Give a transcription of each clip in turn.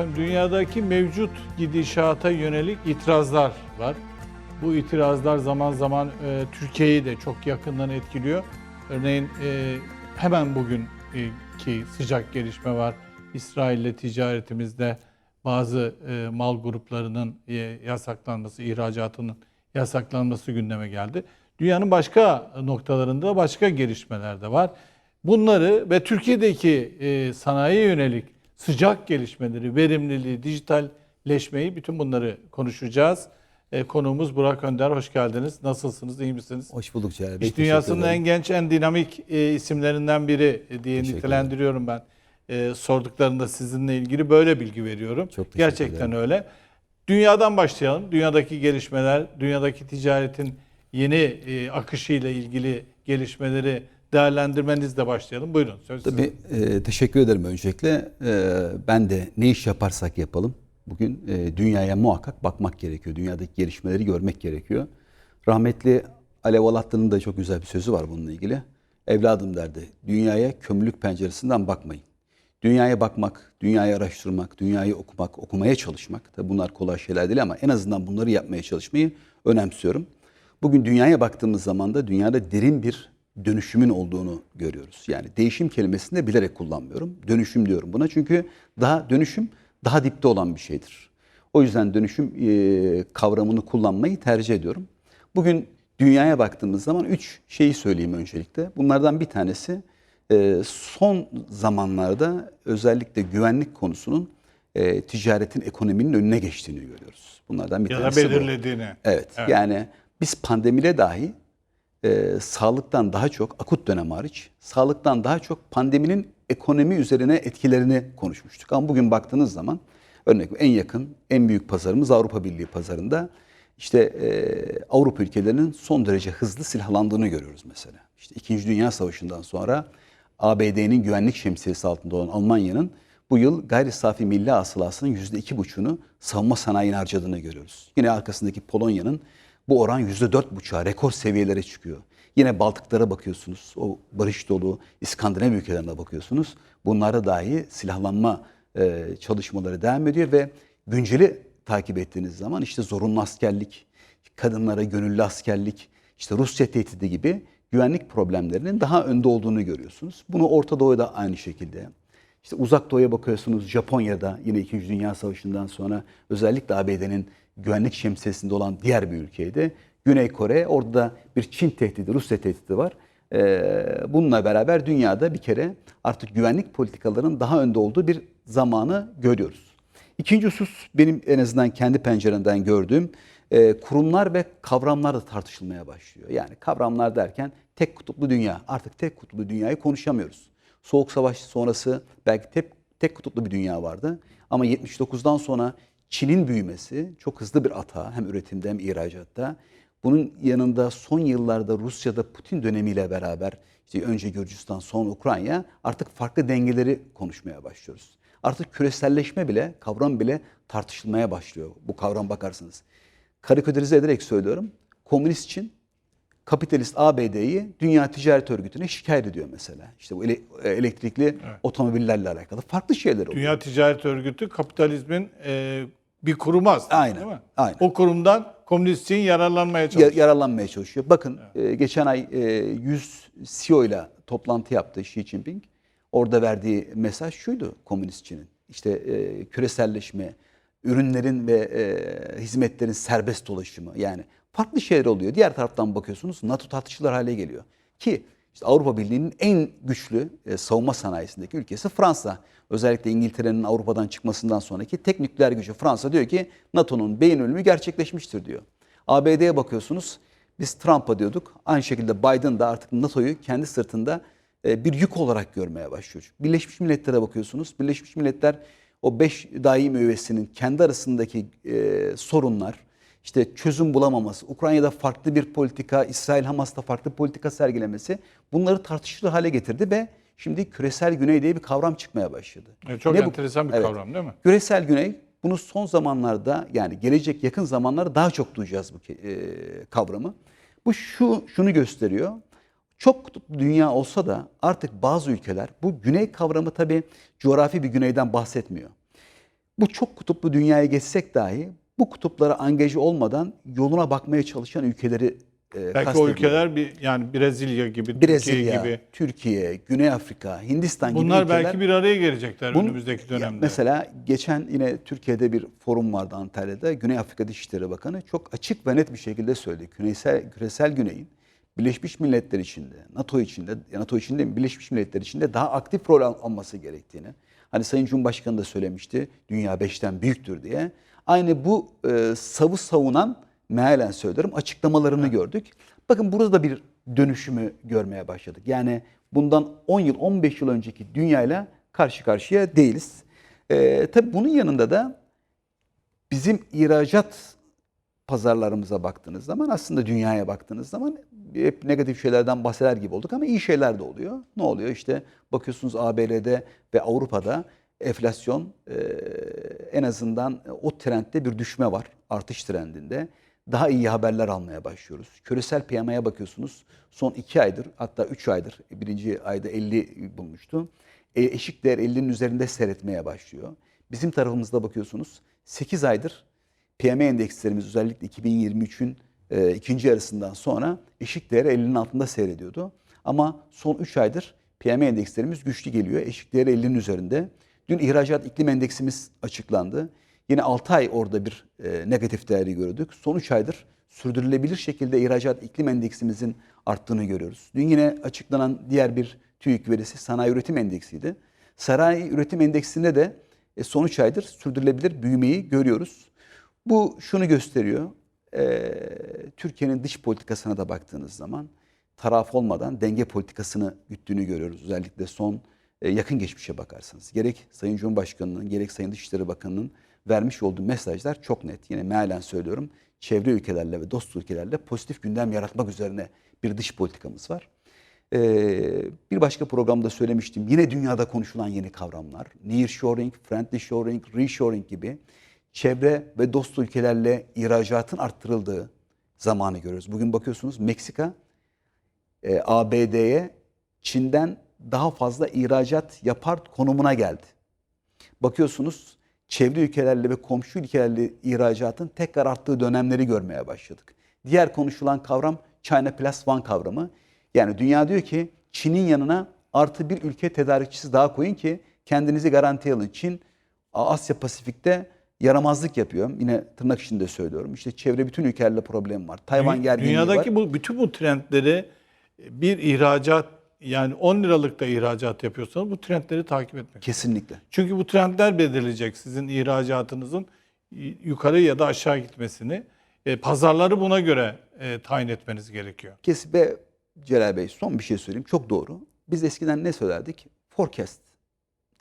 Efendim dünyadaki mevcut gidişata yönelik itirazlar var. Bu itirazlar zaman zaman e, Türkiye'yi de çok yakından etkiliyor. Örneğin e, hemen bugün e, ki sıcak gelişme var. İsrail ile ticaretimizde bazı e, mal gruplarının e, yasaklanması, ihracatının yasaklanması gündeme geldi. Dünyanın başka noktalarında başka gelişmeler de var. Bunları ve Türkiye'deki e, sanayiye yönelik sıcak gelişmeleri, verimliliği, dijitalleşmeyi bütün bunları konuşacağız. E, konuğumuz Burak Önder. Hoş geldiniz. Nasılsınız? iyi misiniz? Hoş bulduk Celal Bey. İş dünyasının en genç, en dinamik e, isimlerinden biri e, diye nitelendiriyorum ben. E, sorduklarında sizinle ilgili böyle bilgi veriyorum. Çok Gerçekten ederim. öyle. Dünyadan başlayalım. Dünyadaki gelişmeler, dünyadaki ticaretin yeni e, akışıyla ilgili gelişmeleri değerlendirmenizle başlayalım. Buyurun. Söz. Tabii e, teşekkür ederim öncelikle. E, ben de ne iş yaparsak yapalım bugün e, dünyaya muhakkak bakmak gerekiyor. Dünyadaki gelişmeleri görmek gerekiyor. Rahmetli Alev Alatlı'nın da çok güzel bir sözü var bununla ilgili. Evladım derdi, dünyaya kömürlük penceresinden bakmayın. Dünyaya bakmak, dünyayı araştırmak, dünyayı okumak, okumaya çalışmak. Tabii bunlar kolay şeyler değil ama en azından bunları yapmaya çalışmayı önemsiyorum. Bugün dünyaya baktığımız zaman da dünyada derin bir dönüşümün olduğunu görüyoruz. Yani değişim kelimesini de bilerek kullanmıyorum. Dönüşüm diyorum buna çünkü daha dönüşüm daha dipte olan bir şeydir. O yüzden dönüşüm e, kavramını kullanmayı tercih ediyorum. Bugün dünyaya baktığımız zaman üç şeyi söyleyeyim öncelikle. Bunlardan bir tanesi e, son zamanlarda özellikle güvenlik konusunun e, ticaretin, ekonominin önüne geçtiğini görüyoruz. Bunlardan bir ya da tanesi bu. belirlediğini. Evet, yani biz pandemide dahi e, sağlıktan daha çok, akut dönem hariç, sağlıktan daha çok pandeminin ekonomi üzerine etkilerini konuşmuştuk. Ama bugün baktığınız zaman örnek en yakın, en büyük pazarımız Avrupa Birliği pazarında işte e, Avrupa ülkelerinin son derece hızlı silahlandığını görüyoruz mesela. İşte İkinci Dünya Savaşı'ndan sonra ABD'nin güvenlik şemsiyesi altında olan Almanya'nın bu yıl gayri safi milli hasılasının %2,5'unu savunma sanayine harcadığını görüyoruz. Yine arkasındaki Polonya'nın bu oran %4,5'a rekor seviyelere çıkıyor. Yine Baltıklara bakıyorsunuz, o barış dolu İskandinav ülkelerine bakıyorsunuz. Bunlarda dahi silahlanma e, çalışmaları devam ediyor ve günceli takip ettiğiniz zaman işte zorunlu askerlik, kadınlara gönüllü askerlik, işte Rusya tehdidi gibi güvenlik problemlerinin daha önde olduğunu görüyorsunuz. Bunu Orta Doğu'da aynı şekilde. İşte Uzak Doğu'ya bakıyorsunuz Japonya'da yine 2. Dünya Savaşı'ndan sonra özellikle ABD'nin güvenlik şemsiyesinde olan diğer bir ülkeydi. Güney Kore orada da bir Çin tehdidi, Rusya tehdidi var. Ee, bununla beraber dünyada bir kere artık güvenlik politikalarının daha önde olduğu bir zamanı görüyoruz. İkinci husus benim en azından kendi penceremden gördüğüm e, kurumlar ve kavramlar da tartışılmaya başlıyor. Yani kavramlar derken tek kutuplu dünya. Artık tek kutuplu dünyayı konuşamıyoruz. Soğuk Savaş sonrası belki tek, tek kutuplu bir dünya vardı. Ama 79'dan sonra Çin'in büyümesi çok hızlı bir ata hem üretimde hem ihracatta. Bunun yanında son yıllarda Rusya'da Putin dönemiyle beraber işte önce Gürcistan sonra Ukrayna artık farklı dengeleri konuşmaya başlıyoruz. Artık küreselleşme bile, kavram bile tartışılmaya başlıyor bu kavram bakarsınız. Karikatürize ederek söylüyorum. Komünist Çin kapitalist ABD'yi Dünya Ticaret Örgütü'ne şikayet ediyor mesela. İşte bu ele- elektrikli otomobillerle alakalı farklı şeyler oluyor. Dünya Ticaret Örgütü kapitalizmin e, bir kurumu aslında Aynen, değil mi? aynen. O kurumdan komünist Çin yararlanmaya Ya- çalışıyor. yararlanmaya çalışıyor. Bakın e, geçen ay e, 100 CEO ile toplantı yaptı Xi Jinping. Orada verdiği mesaj şuydu komünist Çin'in. İşte e, küreselleşme, ürünlerin ve e, hizmetlerin serbest dolaşımı yani farklı şeyler oluyor. Diğer taraftan bakıyorsunuz NATO tartışılır hale geliyor. Ki işte Avrupa Birliği'nin en güçlü e, savunma sanayisindeki ülkesi Fransa. Özellikle İngiltere'nin Avrupa'dan çıkmasından sonraki tek nükleer gücü Fransa diyor ki NATO'nun beyin ölümü gerçekleşmiştir diyor. ABD'ye bakıyorsunuz biz Trump'a diyorduk. Aynı şekilde Biden da artık NATO'yu kendi sırtında e, bir yük olarak görmeye başlıyor. Birleşmiş Milletler'e bakıyorsunuz. Birleşmiş Milletler o 5 daim üyesinin kendi arasındaki e, sorunlar, işte çözüm bulamaması, Ukrayna'da farklı bir politika, İsrail Hamas'ta farklı politika sergilemesi bunları tartışılır hale getirdi ve şimdi küresel güney diye bir kavram çıkmaya başladı. Evet, çok Ne bu? enteresan bir Evet. kavram değil mi? Küresel güney bunu son zamanlarda yani gelecek yakın zamanlarda daha çok duyacağız bu e, kavramı. Bu şu şunu gösteriyor. Çok kutuplu dünya olsa da artık bazı ülkeler bu güney kavramı tabii coğrafi bir güneyden bahsetmiyor. bu çok kutuplu dünyaya geçsek dahi bu kutuplara angaje olmadan yoluna bakmaya çalışan ülkeleri e, Belki o ülkeler bir yani Brezilya gibi, Brezilya, Türkiye gibi. Türkiye, Güney Afrika, Hindistan gibi Bunlar ülkeler. belki bir araya gelecekler Bunun- önümüzdeki dönemde. mesela geçen yine Türkiye'de bir forum vardı Antalya'da. Güney Afrika Dışişleri Bakanı çok açık ve net bir şekilde söyledi. Küresel, küresel Güney'in Birleşmiş Milletler içinde, NATO içinde, NATO içinde mi, Birleşmiş Milletler içinde daha aktif rol al- alması gerektiğini. Hani Sayın Cumhurbaşkanı da söylemişti. Dünya beşten büyüktür diye. Aynı bu e, savı savunan mealen söylerim açıklamalarını gördük. Bakın burada da bir dönüşümü görmeye başladık. Yani bundan 10 yıl, 15 yıl önceki dünyayla karşı karşıya değiliz. Ee, tabii bunun yanında da bizim ihracat pazarlarımıza baktığınız zaman aslında dünyaya baktığınız zaman hep negatif şeylerden bahseder gibi olduk ama iyi şeyler de oluyor. Ne oluyor? İşte bakıyorsunuz ABD'de ve Avrupa'da enflasyon e, en azından o trendde bir düşme var. Artış trendinde. Daha iyi haberler almaya başlıyoruz. Küresel PMI'ye bakıyorsunuz. Son iki aydır hatta üç aydır birinci ayda 50 bulmuştu. E, eşik değer 50'nin üzerinde seyretmeye başlıyor. Bizim tarafımızda bakıyorsunuz 8 aydır PMI endekslerimiz özellikle 2023'ün e, ikinci yarısından sonra eşik değeri 50'nin altında seyrediyordu. Ama son 3 aydır PMI endekslerimiz güçlü geliyor. Eşik değeri 50'nin üzerinde. Dün ihracat iklim endeksimiz açıklandı. Yine 6 ay orada bir e, negatif değeri gördük. Son 3 aydır sürdürülebilir şekilde ihracat iklim endeksimizin arttığını görüyoruz. Dün yine açıklanan diğer bir TÜİK verisi sanayi üretim endeksiydi. Sanayi üretim endeksinde de e, son 3 aydır sürdürülebilir büyümeyi görüyoruz. Bu şunu gösteriyor. e, Türkiye'nin dış politikasına da baktığınız zaman taraf olmadan denge politikasını güttüğünü görüyoruz. Özellikle son yakın geçmişe bakarsanız. Gerek Sayın Cumhurbaşkanı'nın gerek Sayın Dışişleri Bakanı'nın vermiş olduğu mesajlar çok net. Yine mealen söylüyorum. Çevre ülkelerle ve dost ülkelerle pozitif gündem yaratmak üzerine bir dış politikamız var. Ee, bir başka programda söylemiştim. Yine dünyada konuşulan yeni kavramlar. Nearshoring, friendly-shoring, reshoring gibi çevre ve dost ülkelerle ihracatın arttırıldığı zamanı görüyoruz. Bugün bakıyorsunuz Meksika e, ABD'ye Çin'den daha fazla ihracat yapar konumuna geldi. Bakıyorsunuz çevre ülkelerle ve komşu ülkelerle ihracatın tekrar arttığı dönemleri görmeye başladık. Diğer konuşulan kavram China Plus One kavramı. Yani dünya diyor ki Çin'in yanına artı bir ülke tedarikçisi daha koyun ki kendinizi garantiye alın. Çin Asya Pasifik'te yaramazlık yapıyor. Yine tırnak içinde söylüyorum. İşte çevre bütün ülkelerle problem var. Tayvan gerginliği var. Dünyadaki bu bütün bu trendleri bir ihracat yani 10 liralıkta ihracat yapıyorsanız bu trendleri takip etmek. Kesinlikle. Çünkü bu trendler belirleyecek sizin ihracatınızın yukarı ya da aşağı gitmesini. E, pazarları buna göre e, tayin etmeniz gerekiyor. Kesin ve Celal Bey son bir şey söyleyeyim. Çok doğru. Biz eskiden ne söylerdik? Forecast.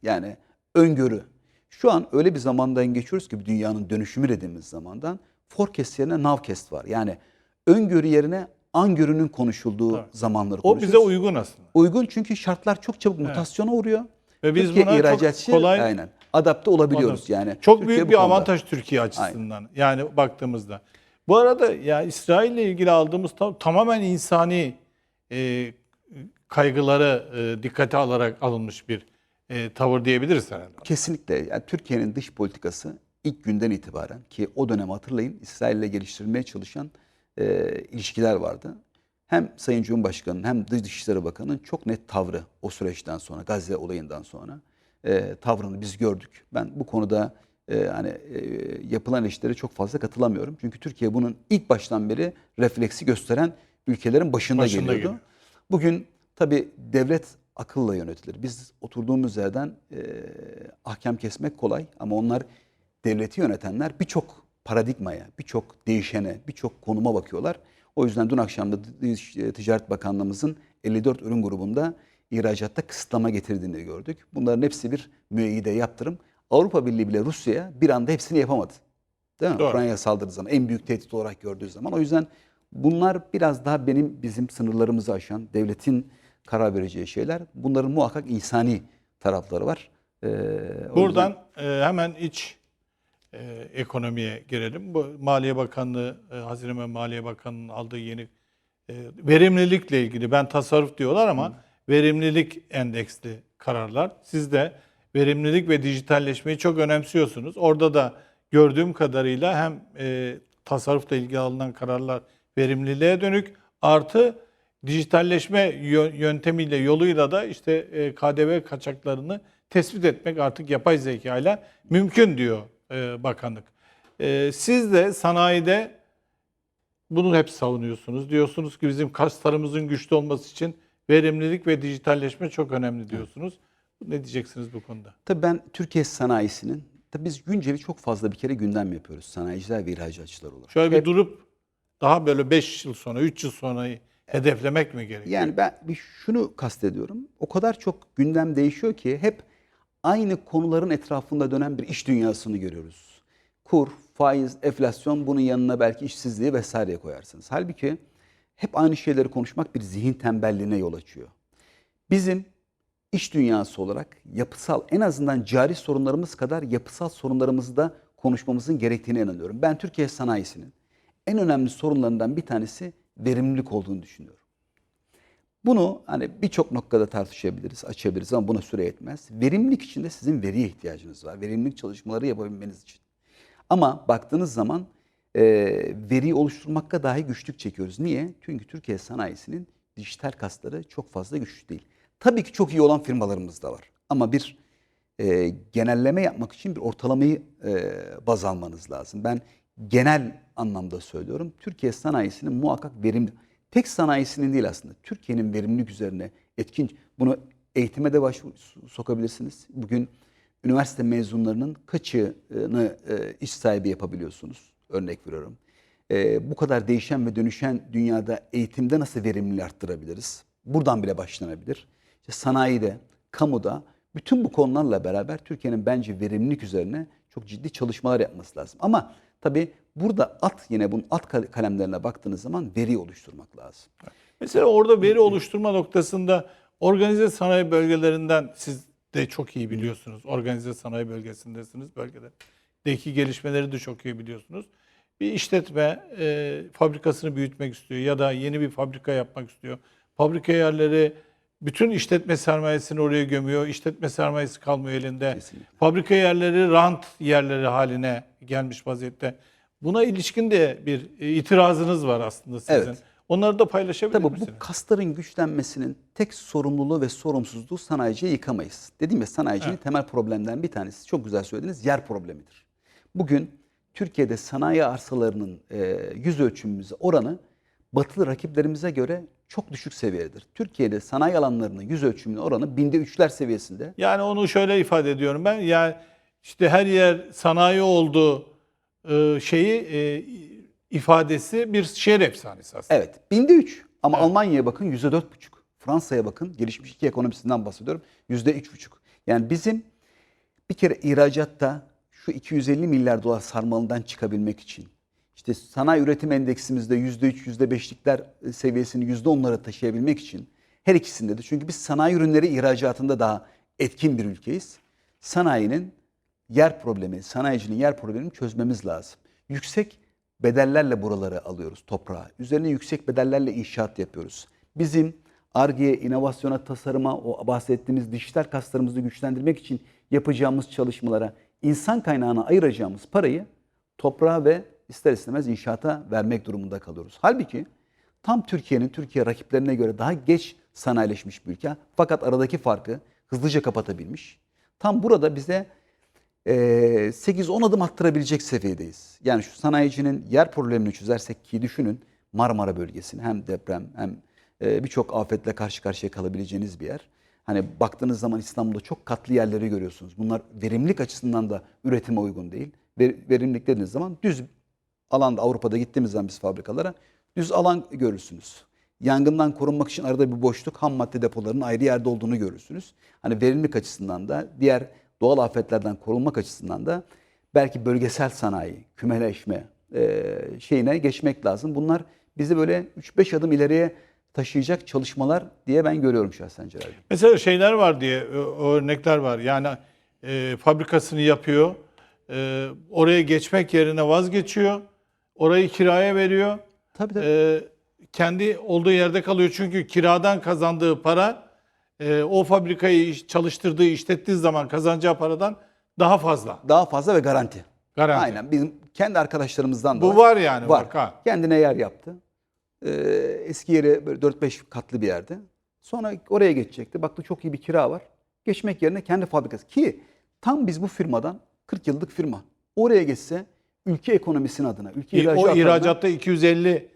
Yani öngörü. Şu an öyle bir zamandan geçiyoruz ki dünyanın dönüşümü dediğimiz zamandan forecast yerine nowcast var. Yani öngörü yerine angörünün konuşulduğu Evet. zamanları O konuşuyoruz. bize uygun aslında. uygun çünkü şartlar çok çabuk mutasyona uğruyor. Ve biz Türkiye buna çok ihracatçı kolay- aynen adapte olabiliyoruz Anladım. yani. Çok Türkiye büyük bir avantaj Türkiye açısından. Yani baktığımızda. Bu arada ya İsrail ile ilgili aldığımız tam- tamamen insani e, kaygıları e, dikkate alarak alınmış bir e, tavır diyebiliriz herhalde. Kesinlikle. Yani Türkiye'nin dış politikası ilk günden itibaren ki o dönem hatırlayın İsrail ile geliştirilmeye çalışan e, ilişkiler vardı. Hem Sayın Cumhurbaşkanı'nın hem Dışişleri Bakanı'nın çok net tavrı o süreçten sonra Gazze olayından sonra e, tavrını biz gördük. Ben bu konuda e, hani e, yapılan işlere çok fazla katılamıyorum. Çünkü Türkiye bunun ilk baştan beri refleksi gösteren ülkelerin başında, Başında geliyordu. geliyor. Bugün tabii devlet akılla yönetilir. Biz oturduğumuz yerden e, ahkam kesmek kolay ama onlar devleti yönetenler birçok paradigmaya, birçok değişene, birçok konuma bakıyorlar. O yüzden dün akşam da e, Ticaret Bakanlığımızın 54 ürün grubunda ihracatta kısıtlama getirdiğini gördük. Bunların hepsi bir müeyyide yaptırım. Avrupa Birliği bile Rusya'ya bir anda hepsini yapamadı. Değil mi? Doğru. Ukrayna'ya saldırdığı zaman en büyük tehdit olarak gördüğü zaman. O yüzden bunlar biraz daha benim bizim sınırlarımızı aşan devletin karar vereceği şeyler. Bunların muhakkak insani tarafları var. Ee, Buradan e, hemen iç e, ekonomiye girelim. Bu Maliye Bakanlığı, e, Hazine ve Maliye Bakanlığı'nın aldığı yeni e, verimlilikle ilgili ben tasarruf diyorlar ama verimlilik endeksli kararlar. Siz de verimlilik ve dijitalleşmeyi çok önemsiyorsunuz. Orada da gördüğüm kadarıyla hem e, tasarrufla ilgili alınan kararlar verimliliğe dönük artı dijitalleşme yö- yöntemiyle yoluyla da işte e, KDV kaçaklarını tespit etmek artık yapay zeka ile mümkün diyor e, bakanlık. E, siz de sanayide bunu hep savunuyorsunuz. Diyorsunuz ki bizim kaslarımızın güçlü olması için verimlilik ve dijitalleşme çok önemli diyorsunuz. Ne diyeceksiniz bu konuda? Tabii ben Türkiye sanayisinin, tabii biz günceli çok fazla bir kere gündem yapıyoruz sanayiciler ve ihracatçılar olarak. Şöyle Hep- bir durup daha böyle 5 yıl sonra, 3 yıl sonrayı hedeflemek mi gerekiyor? Yani ben bir şunu kastediyorum. O kadar çok gündem değişiyor ki hep aynı konuların etrafında dönen bir iş dünyasını görüyoruz. Kur, faiz, enflasyon bunun yanına belki işsizliği vesaireye koyarsınız. Halbuki hep aynı şeyleri konuşmak bir zihin tembelliğine yol açıyor. Bizim iş dünyası olarak yapısal en azından cari sorunlarımız kadar yapısal sorunlarımızı da konuşmamızın gerektiğine inanıyorum. Ben Türkiye sanayisinin en önemli sorunlarından bir tanesi verimlilik olduğunu düşünüyorum. Bunu hani birçok noktada tartışabiliriz, açabiliriz ama buna süre yetmez. Verimlilik için de sizin veriye ihtiyacınız var. Verimlilik çalışmaları yapabilmeniz için. Ama baktığınız zaman e, veriyi oluşturmakta dahi güçlük çekiyoruz. Niye? Çünkü Türkiye sanayisinin dijital kasları çok fazla güçlü değil. Tabii ki çok iyi olan firmalarımız da var. Ama bir e, genelleme yapmak için bir ortalamayı e, baz almanız lazım. Ben genel anlamda söylüyorum. Türkiye sanayisinin muhakkak verimli, tek sanayisinin değil aslında, Türkiye'nin verimlilik üzerine etkin, bunu eğitime de baş sokabilirsiniz. Bugün üniversite mezunlarının kaçını e, iş sahibi yapabiliyorsunuz? Örnek veriyorum. E, bu kadar değişen ve dönüşen dünyada eğitimde nasıl verimliliği arttırabiliriz? Buradan bile başlanabilir. İşte sanayide, kamuda bütün bu konularla beraber Türkiye'nin bence verimlilik üzerine çok ciddi çalışmalar yapması lazım. Ama tabii burada at yine bunun at kal- kalemlerine baktığınız zaman veri oluşturmak lazım. Mesela orada veri oluşturma noktasında organize sanayi bölgelerinden siz de çok iyi biliyorsunuz. Organize sanayi bölgesindesiniz bölgedeki gelişmeleri de çok iyi biliyorsunuz. Bir işletme e, fabrikasını büyütmek istiyor ya da yeni bir fabrika yapmak istiyor. Fabrika yerleri bütün işletme sermayesini oraya gömüyor. İşletme sermayesi kalmıyor elinde. Kesinlikle. Fabrika yerleri rant yerleri haline gelmiş vaziyette. Buna ilişkin de bir e, itirazınız var aslında sizin. Evet. Onları da paylaşabilir Tabii misiniz? bu kasların güçlenmesinin tek sorumluluğu ve sorumsuzluğu sanayiciye yıkamayız. Dediğim ya sanayicinin temel problemlerinden bir tanesi çok güzel söylediniz yer problemidir. Bugün Türkiye'de sanayi arsalarının e, yüz ölçümümüze oranı batılı rakiplerimize göre çok düşük seviyededir. Türkiye'de sanayi alanlarının yüz ölçümünün oranı binde üçler seviyesinde. Yani onu şöyle ifade ediyorum ben. Yani işte her yer sanayi oldu e, şeyi e, ifadesi bir şehir efsanesi aslında. Evet binde üç ama Almanya'ya bakın yüzde dört buçuk. Fransa'ya bakın gelişmiş iki ekonomisinden bahsediyorum yüzde üç buçuk. Yani bizim bir kere ihracatta şu 250 milyar dolar sarmalından çıkabilmek için işte sanayi üretim endeksimizde yüzde üç, yüzde beşlikler seviyesini yüzde onlara taşıyabilmek için her ikisinde de çünkü biz sanayi ürünleri ihracatında daha etkin bir ülkeyiz. Sanayinin yer problemi, sanayicinin yer problemini çözmemiz lazım. Yüksek bedellerle buraları alıyoruz toprağa. Üzerine yüksek bedellerle inşaat yapıyoruz. Bizim ARGE'ye, inovasyona, tasarıma, o bahsettiğimiz dijital kaslarımızı güçlendirmek için yapacağımız çalışmalara, insan kaynağına ayıracağımız parayı toprağa ve ister istemez inşaata vermek durumunda kalıyoruz. Halbuki tam Türkiye'nin Türkiye rakiplerine göre daha geç sanayileşmiş bir ülke fakat aradaki farkı hızlıca kapatabilmiş. Tam burada bize e, 8-10 adım attırabilecek seviyedeyiz. Yani şu sanayicinin yer problemini çözersek ki düşünün Marmara bölgesini hem deprem hem e, birçok afetle karşı karşıya kalabileceğiniz bir yer. Hani baktığınız zaman İstanbul'da çok katlı yerleri görüyorsunuz. Bunlar verimlilik açısından da üretime uygun değil. Ver, verimlilik dediğiniz zaman düz alanda Avrupa'da gittiğimiz zaman biz fabrikalara düz alan görürsünüz. Yangından korunmak için arada bir boşluk ham madde depolarının ayrı yerde olduğunu görürsünüz. Hani verimlilik açısından da diğer doğal afetlerden korunmak açısından da belki bölgesel sanayi, kümeleşme e, şeyine geçmek lazım. Bunlar bizi böyle 3-5 adım ileriye taşıyacak çalışmalar diye ben görüyorum şahsen Celal. Mesela şeyler var diye örnekler var. Yani e, fabrikasını yapıyor. e, oraya geçmek yerine vazgeçiyor. Orayı kiraya veriyor. Tabii tabii. E, kendi olduğu yerde kalıyor. Çünkü kiradan kazandığı para e, o fabrikayı çalıştırdığı, işlettiği zaman kazanacağı paradan daha fazla. Daha fazla ve garanti. Garanti. Aynen bizim kendi arkadaşlarımızdan da Bu var yani, Var. vaka. Kendine yer yaptı. Ee, eski yeri böyle 4-5 katlı bir yerde. Sonra oraya geçecekti. Baktı çok iyi bir kira var. Geçmek yerine kendi fabrikası. Ki tam biz bu firmadan 40 yıllık firma. Oraya geçse ülke ekonomisinin adına, ülke o ihracatı adına- ihracatta 250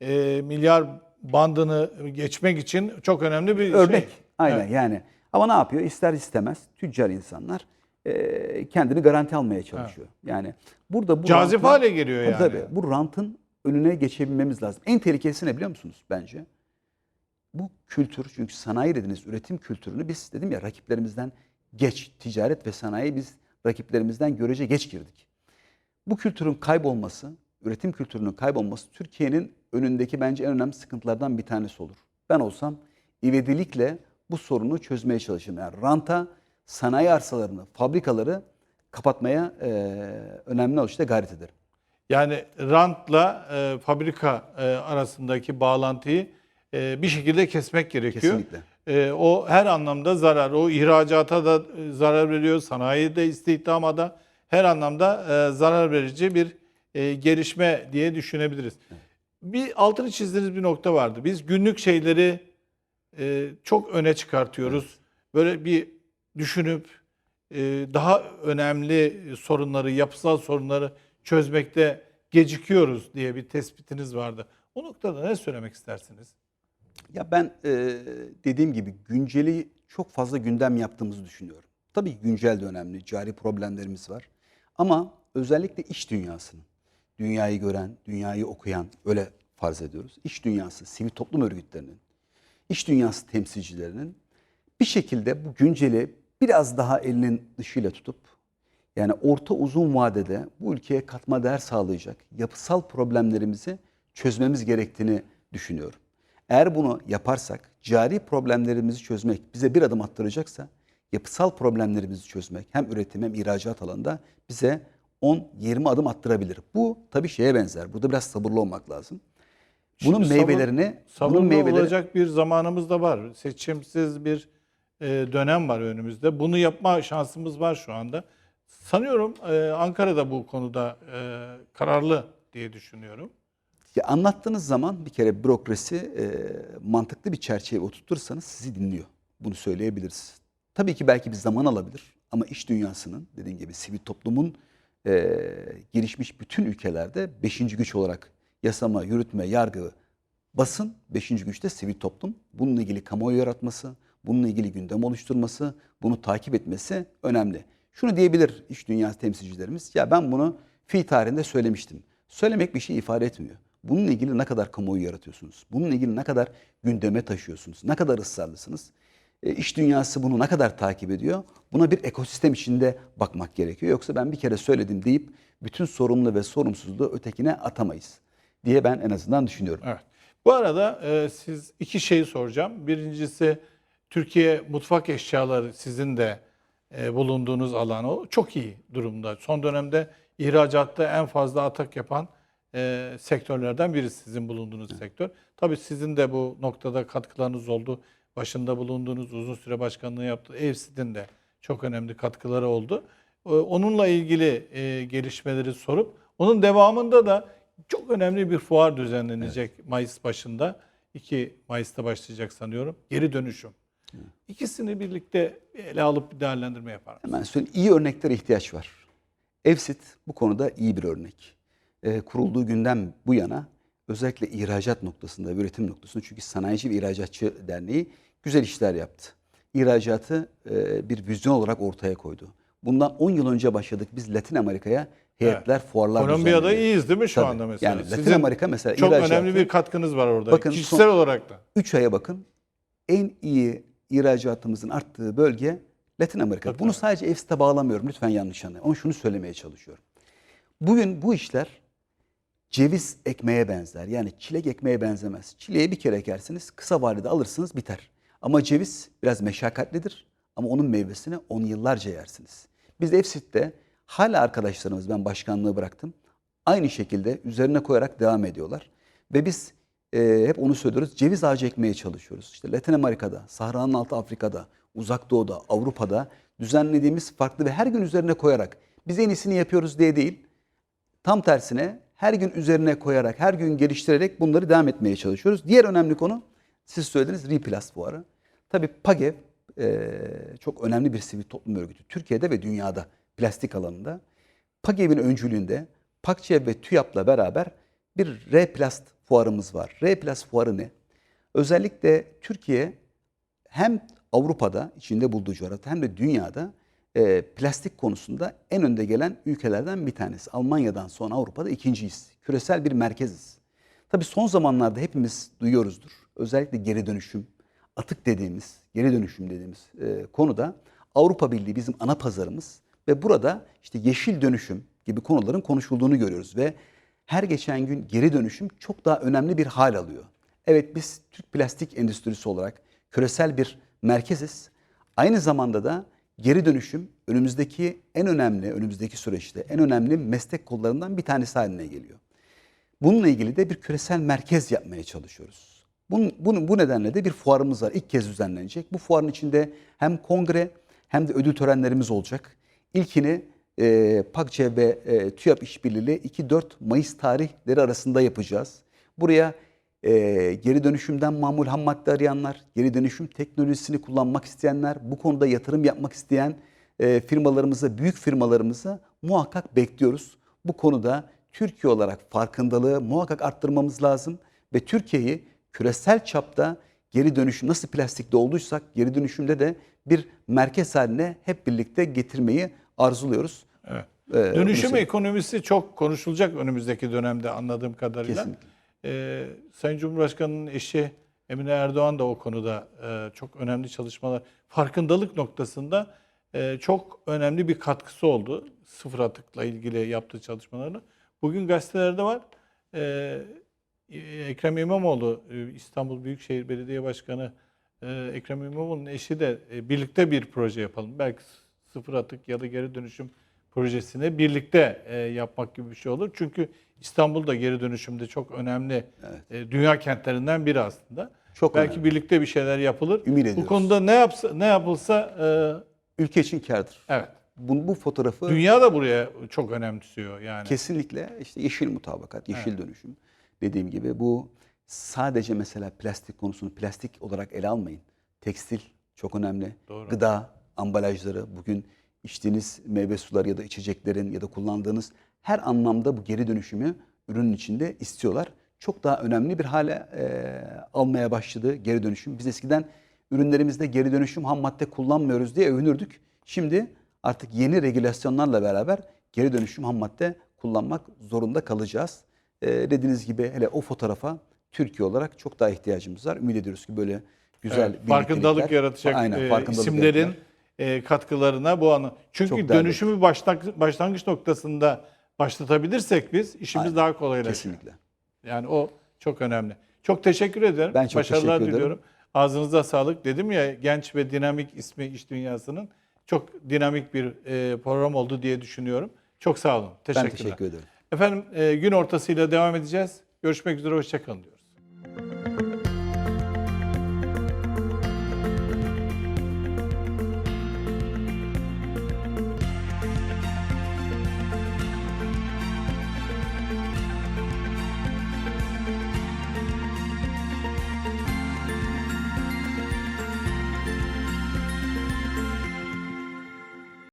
e, milyar bandını geçmek için çok önemli bir örnek. şey. Aynen Evet. yani. Ama ne yapıyor? İster istemez tüccar insanlar e, kendini garanti almaya çalışıyor. Yani burada bu Cazip rantın- hale geliyor yani. Tabii, bu rantın önüne geçebilmemiz lazım. En tehlikesi ne biliyor musunuz bence? Bu kültür çünkü sanayi dediniz üretim kültürünü biz dedim ya rakiplerimizden geç ticaret ve sanayi biz rakiplerimizden görece geç girdik. Bu kültürün kaybolması, üretim kültürünün kaybolması Türkiye'nin önündeki bence en önemli sıkıntılardan bir tanesi olur. Ben olsam ivedilikle bu sorunu çözmeye çalışırım. Yani ranta sanayi arsalarını, fabrikaları kapatmaya eee, önemli ölçüde gayret ederim. Yani rantla e, fabrika e, arasındaki bağlantıyı e, bir şekilde kesmek gerekiyor. Kesinlikle. E, o her anlamda zarar. O ihracata da e, zarar veriyor, sanayide, istihdama da her anlamda e, zarar verici bir e, gelişme diye düşünebiliriz. Bir altını çizdiğiniz bir nokta vardı. Biz günlük şeyleri e, çok öne çıkartıyoruz. Böyle bir düşünüp e, daha önemli sorunları, yapısal sorunları çözmekte gecikiyoruz diye bir tespitiniz vardı. O noktada ne söylemek istersiniz? Ya ben e, dediğim gibi günceli çok fazla gündem yaptığımızı düşünüyorum. Tabii ki güncel de önemli, cari problemlerimiz var. Ama özellikle iş dünyasının, dünyayı gören, dünyayı okuyan, öyle farz ediyoruz. İş dünyası, sivil toplum örgütlerinin, iş dünyası temsilcilerinin bir şekilde bu günceli biraz daha elinin dışıyla tutup yani orta uzun vadede bu ülkeye katma değer sağlayacak yapısal problemlerimizi çözmemiz gerektiğini düşünüyorum. Eğer bunu yaparsak cari problemlerimizi çözmek bize bir adım attıracaksa yapısal problemlerimizi çözmek hem üretim hem ihracat alanında bize 10-20 adım attırabilir. Bu tabii şeye benzer. Burada biraz sabırlı olmak lazım. Bunun Şimdi sabır- meyvelerini Sabırlı bunun meyveleri olacak bir zamanımız da var. Seçimsiz bir e, dönem var önümüzde. Bunu yapma şansımız var şu anda. Sanıyorum e, Ankara'da bu konuda e, kararlı diye düşünüyorum. Ya anlattığınız zaman bir kere bürokrasi e, mantıklı bir çerçeve oturtursanız sizi dinliyor. Bunu söyleyebiliriz. Tabii ki belki bir zaman alabilir ama iş dünyasının dediğim gibi sivil toplumun e, gelişmiş bütün ülkelerde beşinci güç olarak yasama, yürütme, yargı, basın beşinci güçte sivil toplum. Bununla ilgili kamuoyu yaratması, bununla ilgili gündem oluşturması, bunu takip etmesi önemli. Şunu diyebilir iş dünyası temsilcilerimiz. Ya ben bunu fi tarihinde söylemiştim. Söylemek bir şey ifade etmiyor. Bununla ilgili ne kadar kamuoyu yaratıyorsunuz? Bununla ilgili ne kadar gündeme taşıyorsunuz? Ne kadar ısrarlısınız? E, iş dünyası bunu ne kadar takip ediyor? Buna bir ekosistem içinde bakmak gerekiyor. Yoksa ben bir kere söyledim deyip bütün sorumlu ve sorumsuzluğu ötekine atamayız diye ben en azından düşünüyorum. Evet. Bu arada e, siz iki şeyi soracağım. Birincisi Türkiye mutfak eşyaları sizin de e, bulunduğunuz alan o çok iyi durumda. Son dönemde ihracatta en fazla atak yapan e, sektörlerden birisi sizin bulunduğunuz sektör. Tabii sizin de bu noktada katkılarınız oldu. Başında bulunduğunuz uzun süre başkanlığı yaptığı Evsit'in de çok önemli katkıları oldu. E, Onunla ilgili e, gelişmeleri sorup onun devamında da çok önemli bir fuar düzenlenecek Mayıs başında. 2 Mayıs'ta başlayacak sanıyorum. Geri dönüşüm. İkisini birlikte ele alıp bir değerlendirme yapar? Hemen söyleyeyim. İyi örneklere ihtiyaç var. EFSİT bu konuda iyi bir örnek. Ee, kurulduğu günden bu yana özellikle ihracat noktasında, üretim noktasında çünkü Sanayici ve İhracatçı Derneği güzel işler yaptı. İhracatı e, bir vizyon olarak ortaya koydu. Bundan 10 yıl önce başladık biz Latin Amerika'ya heyetler, fuarlar Kolombiya'da iyiyiz değil mi şu Tabii. anda mesela? Yani Latin Sizin Amerika mesela çok ihracatı- önemli bir katkınız var orada. Bakın Kişisel olarak da. 3 aya bakın en iyi ihracatımızın arttığı bölge Latin Amerika. Tabii, Bunu tabii. sadece EFSİT'e bağlamıyorum. Lütfen yanlış anlayın. Ama şunu söylemeye çalışıyorum. Bugün bu işler ceviz ekmeğe benzer. Yani çilek ekmeğe benzemez. Çileği bir kere ekersiniz, kısa vadede alırsınız biter. Ama ceviz biraz meşakkatlidir ama onun meyvesini on yıllarca yersiniz. Biz EFSİT'te hala arkadaşlarımız ben başkanlığı bıraktım. Aynı şekilde üzerine koyarak devam ediyorlar. Ve biz e, hep onu söylüyoruz. Ceviz ağacı ekmeye çalışıyoruz. İşte Latin Amerika'da, Sahra'nın altı Afrika'da, Uzak Doğu'da, Avrupa'da düzenlediğimiz farklı ve her gün üzerine koyarak biz en iyisini yapıyoruz diye değil. Tam tersine her gün üzerine koyarak, her gün geliştirerek bunları devam etmeye çalışıyoruz. Diğer önemli konu siz söylediniz Replast fuarı. Tabii PAGEV e, çok önemli bir sivil toplum örgütü. Türkiye'de ve dünyada plastik alanında. PAGEV'in öncülüğünde PAKÇEV ve TÜYAP'la beraber bir Replast fuarımız var. Replast fuarı ne? Özellikle Türkiye hem Avrupa'da içinde bulduğu coğrafyada hem de dünyada e, plastik konusunda en önde gelen ülkelerden bir tanesi. Almanya'dan sonra Avrupa'da ikinciyiz. Küresel bir merkeziz. Tabii son zamanlarda hepimiz duyuyoruzdur. Özellikle geri dönüşüm, atık dediğimiz, geri dönüşüm dediğimiz e, konuda Avrupa Birliği bizim ana pazarımız ve burada işte yeşil dönüşüm gibi konuların konuşulduğunu görüyoruz ve her geçen gün geri dönüşüm çok daha önemli bir hal alıyor. Evet biz Türk plastik endüstrisi olarak küresel bir merkeziz. Aynı zamanda da geri dönüşüm önümüzdeki en önemli, önümüzdeki süreçte en önemli meslek kollarından bir tanesi haline geliyor. Bununla ilgili de bir küresel merkez yapmaya çalışıyoruz. Bunun, bunun, bu nedenle de bir fuarımız var. İlk kez düzenlenecek. Bu fuarın içinde hem kongre hem de ödül törenlerimiz olacak. İlkini e, PAKÇE ve e, TÜYAP işbirliğiyle 2-4 Mayıs tarihleri arasında yapacağız. Buraya e, geri dönüşümden mamul ham madde arayanlar, geri dönüşüm teknolojisini kullanmak isteyenler, bu konuda yatırım yapmak isteyen e, firmalarımıza, büyük firmalarımıza muhakkak bekliyoruz. Bu konuda Türkiye olarak farkındalığı muhakkak arttırmamız lazım ve Türkiye'yi küresel çapta geri dönüşüm nasıl plastikte olduysak geri dönüşümde de bir merkez haline hep birlikte getirmeyi arzuluyoruz. Evet. Ee, Dönüşüm ekonomisi çok konuşulacak önümüzdeki dönemde anladığım kadarıyla. Kesinlikle. Ee, Sayın Cumhurbaşkanı'nın eşi Emine Erdoğan da o konuda e, çok önemli çalışmalar, farkındalık noktasında e, çok önemli bir katkısı oldu. Sıfır atıkla ilgili yaptığı çalışmalarını. Bugün gazetelerde var. Ee, Ekrem İmamoğlu, e, İstanbul Büyükşehir Belediye Başkanı e, Ekrem İmamoğlu'nun eşi de e, birlikte bir proje yapalım. Belki sıfır atık ya da geri dönüşüm projesini birlikte e, yapmak gibi bir şey olur. Çünkü İstanbul'da geri dönüşümde çok önemli e, dünya kentlerinden biri aslında. Çok Belki önemli. birlikte bir şeyler yapılır. Ümit Bu ediyoruz. konuda ne yapsa ne yapılsa Ülke için kârdır. e, evet. Bu, bu fotoğrafı Dünya da buraya çok önemsiyor yani. Kesinlikle işte yeşil mutabakat, yeşil dönüşüm. Dediğim gibi bu sadece mesela plastik konusunu plastik olarak ele almayın. Tekstil çok önemli. Doğru. Gıda, ambalajları, bugün içtiğiniz meyve suları ya da içeceklerin ya da kullandığınız her anlamda bu geri dönüşümü ürünün içinde istiyorlar. Çok daha önemli bir hale e, almaya başladı geri dönüşüm. Biz eskiden ürünlerimizde geri dönüşüm ham madde kullanmıyoruz diye övünürdük. Şimdi artık yeni regülasyonlarla beraber geri dönüşüm ham madde kullanmak zorunda kalacağız. Ee, dediğiniz gibi hele o fotoğrafa Türkiye olarak çok daha ihtiyacımız var. Ümit ediyoruz ki böyle güzel Evet, farkındalık yaratacak Aynen, e, farkındalık isimlerin yaratacak. E, katkılarına bu anı. Çünkü Çok değerli. dönüşümü başlangıç, başlangıç noktasında başlatabilirsek biz işimiz Aynen, daha kolaylaşır. Kesinlikle. Yani o çok önemli. Çok teşekkür ederim. Ben çok Başarılar teşekkür ederim. diliyorum. Ağzınıza sağlık. Dedim ya genç ve dinamik ismi iş dünyasının çok dinamik bir e, program oldu diye düşünüyorum. Çok sağ olun. Ben Teşekkürler. teşekkür ederim. Efendim e, gün ortasıyla devam edeceğiz. Görüşmek üzere. Hoşçakalın diyoruz.